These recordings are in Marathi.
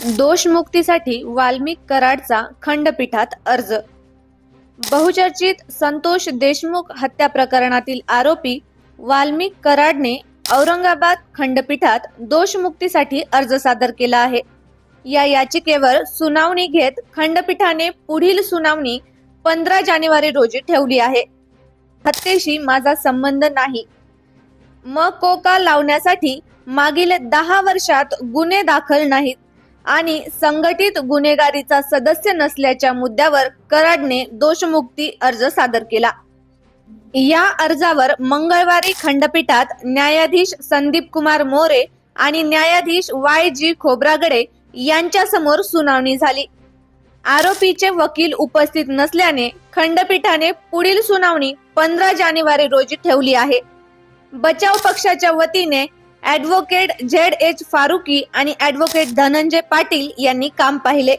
दोषमुक्तीसाठी वाल्मिक कराडचा खंडपीठात अर्ज. बहुचर्चित संतोष देशमुख हत्या प्रकरणातील आरोपी वाल्मिक कराडने औरंगाबाद खंडपीठात दोषमुक्तीसाठी अर्ज सादर केला आहे. या याचिकेवर सुनावणी घेत खंडपीठाने पुढील सुनावणी पंधरा जानेवारी रोजी ठेवली आहे. हत्येशी माझा संबंध नाही. म कोका लावण्यासाठी मागील दहा वर्षात गुन्हे दाखल नाहीत. आणि संघटित गुन्हेगारीचा सदस्य नसल्याच्या मुद्द्यावर कराडने दोषमुक्ती अर्ज सादर केला. या अर्जावर मंगळवारी खंडपीठात न्यायाधीश संदीप कुमार मोरे आणि न्यायाधीश वाय जी खोब्रागडे यांच्या समोर सुनावणी झाली. आरोपीचे वकील उपस्थित नसल्याने खंडपीठाने पुढील सुनावणी पंधरा जानेवारी रोजी ठेवली आहे. बचाव पक्षाच्या वतीने ऍडव्होकेट झेड एच फारुकी आणि ऍडव्होकेट धनंजय पाटील यांनी काम पाहिले.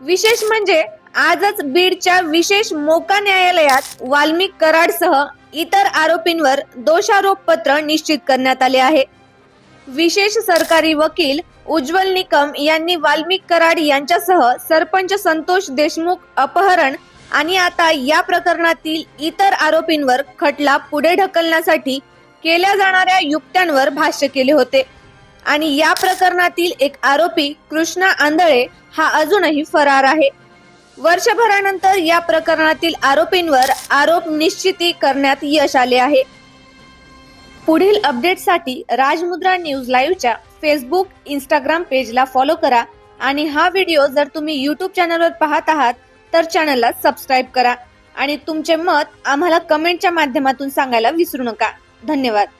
विशेष म्हणजे आजच बीडच्या विशेष मोका न्यायालयात वाल्मिक कराडसह इतर आरोपींवर दोषारोप पत्र निश्चित करण्यात आले आहे. विशेष सरकारी वकील उज्ज्वल निकम यांनी वाल्मिक कराड यांच्यासह सरपंच संतोष देशमुख अपहरण आणि आता या प्रकरणातील इतर आरोपींवर खटला पुढे ढकलण्यासाठी केल्या जाणाऱ्या युक्त्यांवर भाष्य केले होते. आणि या प्रकरणातील एक आरोपी कृष्णा आंधळे हा अजूनही फरार आहे. वर्षभरानंतर या प्रकरणातील आरोपींवर आरोप निश्चिती करण्यात यश आले आहे. पुढील अपडेटसाठी राजमुद्रा न्यूज लाईव्हच्या फेसबुक इंस्टाग्राम पेजला फॉलो करा आणि हा व्हिडिओ जर तुम्ही यूट्यूब चॅनलवर पाहत आहात तर चॅनलला सबस्क्राईब करा. आणि तुमचे मत आम्हाला कमेंटच्या माध्यमातून सांगायला विसरू नका. धन्यवाद.